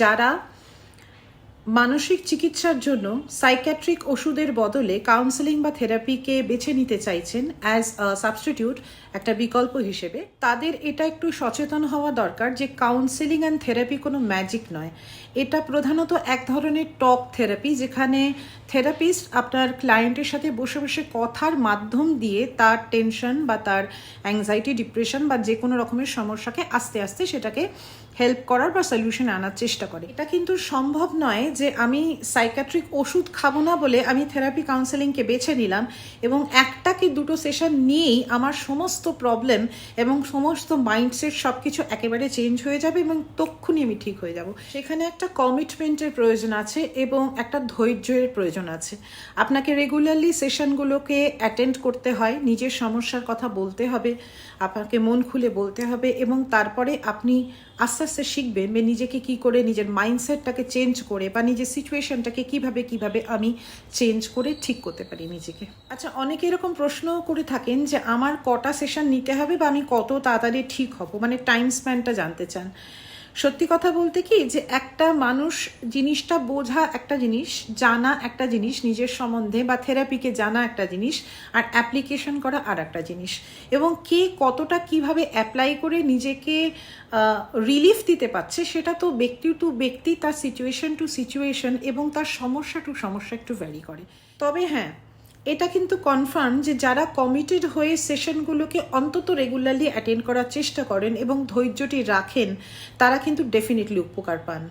যারা মানসিক চিকিৎসার জন্য সাইক্যাট্রিক ওষুধের বদলে কাউন্সেলিং বা থেরাপিকে বেছে নিতে চাইছেন অ্যাজ সাবস্টিটিউট একটা বিকল্প হিসেবে, তাদের এটা একটু সচেতন হওয়া দরকার যে কাউন্সেলিং অ্যান্ড থেরাপি কোনো ম্যাজিক নয়। এটা প্রধানত এক ধরনের টক থেরাপি যেখানে থেরাপিস্ট আপনার ক্লায়েন্টের সাথে বসে বসে কথার মাধ্যম দিয়ে তার টেনশন বা তার অ্যাংজাইটি ডিপ্রেশন বা যে কোনো রকমের সমস্যাকে আস্তে আস্তে সেটাকে হেল্প করার বা সলিউশন আনার চেষ্টা করে। এটা কিন্তু সম্ভব নয় যে আমি সাইকাট্রিক ওষুধ খাব না বলে আমি থেরাপি কাউন্সেলিংকে বেছে নিলাম এবং একটা কি দুটো সেশন নিয়েই আমার সমস্ত প্রবলেম এবং সমস্ত মাইন্ডসেট সব কিছু একেবারে চেঞ্জ হয়ে যাবে এবং তক্ষুনি আমি ঠিক হয়ে যাব। সেখানে একটা কমিটমেন্টের প্রয়োজন আছে এবং একটা ধৈর্যের প্রয়োজন আছে। আপনাকে রেগুলারলি সেশনগুলোকে অ্যাটেন্ড করতে হয়, নিজের সমস্যার কথা বলতে হবে, আপনাকে মন খুলে বলতে হবে এবং তারপরে আপনি আস্তে আস্তে শিখবেন যে নিজেকে কি করে নিজের মাইন্ডসেটটাকে চেঞ্জ করে বা নিজের সিচুয়েশনটাকে কীভাবে কীভাবে আমি চেঞ্জ করে ঠিক করতে পারি নিজেকে। আচ্ছা অনেকে এরকম প্রশ্ন করে থাকেন যে আমার কটা সেশন নিতে হবে বা আমি কত তাড়াতাড়ি ঠিক হব? মানে টাইম স্প্যানটা জানতে চান। সত্যি কথা বলতে কি যে একটা মানুষ জিনিসটা বোঝা একটা জিনিস, জানা একটা জিনিস, নিজের সম্বন্ধে বা থেরাপিকে জানা একটা জিনিস আর অ্যাপ্লিকেশন করা আর একটা জিনিস। এবং কে কতটা কীভাবে অ্যাপ্লাই করে নিজেকে রিলিফ দিতে পারছে সেটা তো ব্যক্তি টু ব্যক্তি, তার সিচুয়েশন টু সিচুয়েশন এবং তার সমস্যা টু সমস্যা একটু ভ্যারি করে। তবে হ্যাঁ এটা কিন্তু কনফার্ম যে যারা কমিটেড হয়ে সেশনগুলোকে অন্তত রেগুলারলি অ্যাটেন্ড করার চেষ্টা করেন এবং ধৈর্যটি রাখেন, তারা কিন্তু ডেফিনেটলি উপকার পান।